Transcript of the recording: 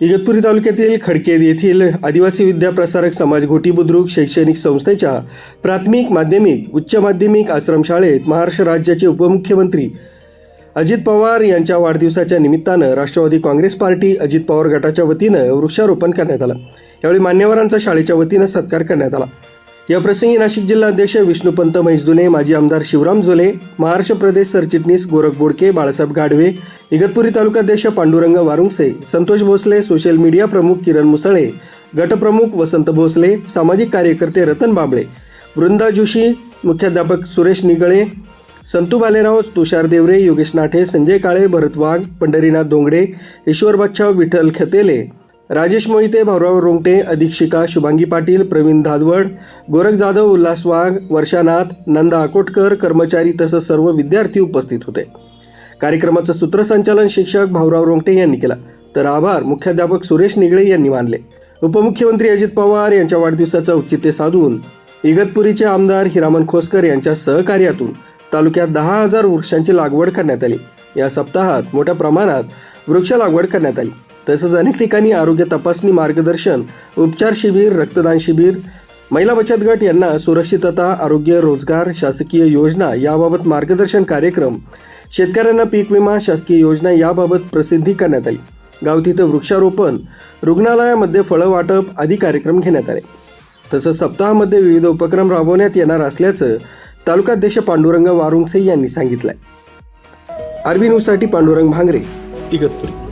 इगतपुरी तालुक्यातील खडकेद येथील आदिवासी विद्याप्रसारक समाज घोटी बुद्रुक शैक्षणिक संस्थेच्या प्राथमिक माध्यमिक उच्च माध्यमिक आश्रमशाळेत महाराष्ट्र राज्याचे उपमुख्यमंत्री अजित पवार यांच्या वाढदिवसाच्या निमित्तानं राष्ट्रवादी काँग्रेस पार्टी अजित पवार गटाच्या वतीनं वृक्षारोपण करण्यात आलं. यावेळी मान्यवरांचा शाळेच्या वतीनं सत्कार करण्यात आला. या प्रसंगी नाशिक जिल्हाध्यक्ष विष्णुपंत म्हैसदुने माजी आमदार शिवराम जोले महाराष्ट्र प्रदेश सरचिटणीस गोरख बोडके बाळासाहेब गाडवे इगतपुरी तालुकाध्यक्ष पांडुरंग वारुंगसे संतोष भोसले सोशल मीडिया प्रमुख किरण मुसळे गटप्रमुख वसंत भोसले सामाजिक कार्यकर्ते रतन बांबळे वृंदा जोशी मुख्याध्यापक सुरेश निगळे संतू भालेराव तुषार देवरे योगेश नाठे संजय काळे भरत वाघ पंढरीनाथ दोंगडे ईश्वर बच्छाव विठ्ठल खतेले राजेश मोहिते भाऊराव रोंगटे अधीक्षिका शुभांगी पाटील प्रवीण धादवड गोरख जाधव उल्हास वाघ वर्षानाथ नंदा अकोटकर कर्मचारी तसंच सर्व विद्यार्थी उपस्थित होते. कार्यक्रमाचं सूत्रसंचालन शिक्षक भाऊराव रोंगटे यांनी केलं. तर आभार मुख्याध्यापक सुरेश निगळे यांनी मानले. उपमुख्यमंत्री अजित पवार यांच्या वाढदिवसाचं औचित्य साधून इगतपुरीचे आमदार हिरामन खोसकर यांच्या सहकार्यातून तालुक्यात दहा हजार वृक्षांची लागवड करण्यात आली. या सप्ताहात मोठ्या प्रमाणात वृक्ष लागवड करण्यात आली. तसंच अनेक ठिकाणी आरोग्य तपासणी मार्गदर्शन उपचार शिबिर रक्तदान शिबिर महिला बचत गट यांना सुरक्षितता आरोग्य रोजगार शासकीय योजना याबाबत मार्गदर्शन कार्यक्रम शेतकऱ्यांना पीक विमा शासकीय योजना याबाबत प्रसिद्धी करण्यात आली. गाव तिथं वृक्षारोपण रुग्णालयामध्ये फळं वाटप आदी कार्यक्रम घेण्यात आले. तसंच सप्ताहामध्ये विविध उपक्रम राबवण्यात येणार असल्याचं तालुकाध्यक्ष पांडुरंग वारुंगसे यांनी सांगितलंय. आरबी न्यूजसाठी पांडुरंग भांगरे इगतपुरी.